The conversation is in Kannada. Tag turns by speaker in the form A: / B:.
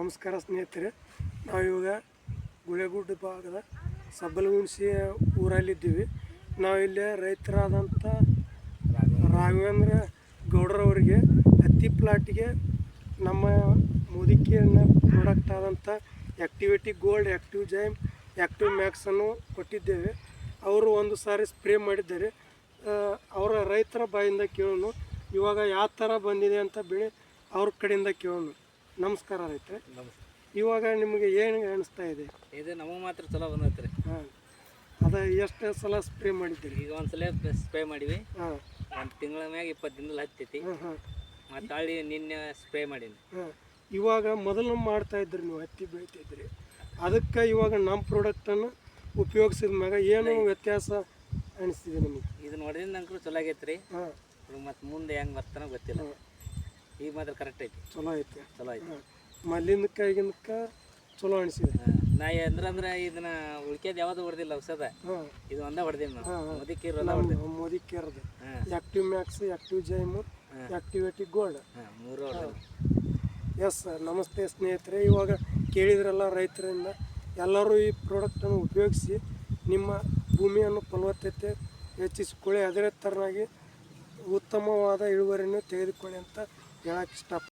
A: ನಮಸ್ಕಾರ ಸ್ನೇಹಿತರೆ ನಾವು ಇವಾಗ ಗುಳೆಗುಡ್ಡ ಭಾಗದ ಸಬ್ಬಲಗುಣಸಿ ಊರಲ್ಲಿದ್ದೀವಿ. ನಾವಿಲ್ಲಿ ರೈತರಾದಂಥ ರಾಘವೇಂದ್ರ ಗೌಡರವರಿಗೆ ಹತ್ತಿ ಪ್ಲಾಟಿಗೆ ನಮ್ಮ ಮುದುಕಿಯನ್ನ ಪ್ರಾಡಕ್ಟ್ ಆದಂಥ activity gold active zyme active ಮ್ಯಾಕ್ಸನ್ನು ಕೊಟ್ಟಿದ್ದೇವೆ. ಅವರು ಒಂದು ಸಾರಿ ಸ್ಪ್ರೇ ಮಾಡಿದ್ದಾರೆ. ಅವರ ರೈತರ ಬಾಯಿಂದ ಕೇಳೋಣ ಇವಾಗ ಯಾವ ಥರ ಬಂದಿದೆ ಅಂತ ಬೆಳೆ ಅವ್ರ ಕಡೆಯಿಂದ ಕೇಳೋಣ ನಮಸ್ಕಾರ ರೈತ್ರೆ. ಇವಾಗ ನಿಮಗೆ ಏನು ಅನಿಸ್ತಾ ಇದೆ?
B: ಇದು ನಮಗೆ ಮಾತ್ರ ಚಲೋ ಬಂದೈತ್ರಿ.
A: ಹಾಂ. ಅದು ಎಷ್ಟು ಸಲ ಸ್ಪ್ರೇ ಮಾಡಿದ್ದೀರಿ?
B: ಈಗ ಒಂದ್ಸಲ ಸ್ಪ್ರೇ ಮಾಡಿವಿ.
A: ಹಾಂ.
B: ಒಂದು ತಿಂಗಳ ಮ್ಯಾಗ ಇಪ್ಪತ್ತು ದಿನದಲ್ಲಿ ಹತ್ತೈತಿ.
A: ಹಾಂ ಹಾಂ.
B: ಮತ್ತು ಹಳ್ಳಿ ನಿನ್ನೆ ಸ್ಪ್ರೇ ಮಾಡೀನಿ.
A: ಹಾಂ. ಇವಾಗ ಮೊದಲು ಮಾಡ್ತಾ ಇದ್ರಿ ನೀವು ಹತ್ತಿ ಬೆಳಿತಿದ್ರಿ. ಅದಕ್ಕೆ ಇವಾಗ ನಮ್ಮ ಪ್ರಾಡಕ್ಟನ್ನು ಉಪಯೋಗಿಸಿದ ಮ್ಯಾಗ ಏನು ವ್ಯತ್ಯಾಸ ಅನಿಸ್ತಿದೆ ನಿಮಗೆ?
B: ಇದು ಹೊಡೆದಿಂದ ನಂತರ ಚಲೋ ಆಗೈತೆ ರೀ
A: ಹಾಂ
B: ಮತ್ತು ಮುಂದೆ ಹೆಂಗೆ ಬರ್ತಾನೋ ಗೊತ್ತಿಲ್ಲ. ಈಗ ಮಾತ್ರ ಕರೆಕ್ಟ್ ಐತಿ.
A: ಚಲೋ ಐತೆ.
B: ಚಲೋ ಐತಿ.
A: ಮಲ್ಲಿಂದಕ್ಕೆ ಈಗಿನಕ್ಕೆ ಚಲೋ ಅನಿಸಿದೆ.
B: ನಾ ಅಂದ್ರೆ ಅಂದ್ರೆ ಇದನ್ನ ಉಳ್ಕೆದು ಯಾವುದು ಹೊಡೆದಿಲ್ಲ ಔಷಧ. ಇದು ಒಂದೇ ಹೊಡೆದೀವಿ ನಾವು. ಮೋದಿ
A: ಕೇರ್ ಮೋದಿ ಕೇರ್ದು
B: ಹಾಂ.
A: ಆ್ಯಕ್ಟಿವ್ ಮ್ಯಾಕ್ಸ್ ಆ್ಯಕ್ಟಿವ್ ಜೈಮು
B: ಹಾಂ.
A: ಆ್ಯಕ್ಟಿವೇಟಿ ಗೋಲ್ಡ್
B: ಮೂರು
A: ಎಸ್ ನಮಸ್ತೆ ಸ್ನೇಹಿತರೆ. ಇವಾಗ ಕೇಳಿದ್ರಲ್ಲ ರೈತರಿಂದ ಎಲ್ಲರೂ ಈ ಪ್ರಾಡಕ್ಟನ್ನು ಉಪಯೋಗಿಸಿ ನಿಮ್ಮ ಭೂಮಿಯನ್ನು ಫಲವತ್ತತೆ ಹೆಚ್ಚಿಸಿಕೊಳ್ಳಿ ಅದೇ ಥರನಾಗಿ ಉತ್ತಮವಾದ ಇಳುವರಿಯನ್ನು ತೆಗೆದುಕೊಳ್ಳಿ ಅಂತ ಹೇಳಕ್ಕೆ ಇಷ್ಟಪಡ್ತೀನಿ.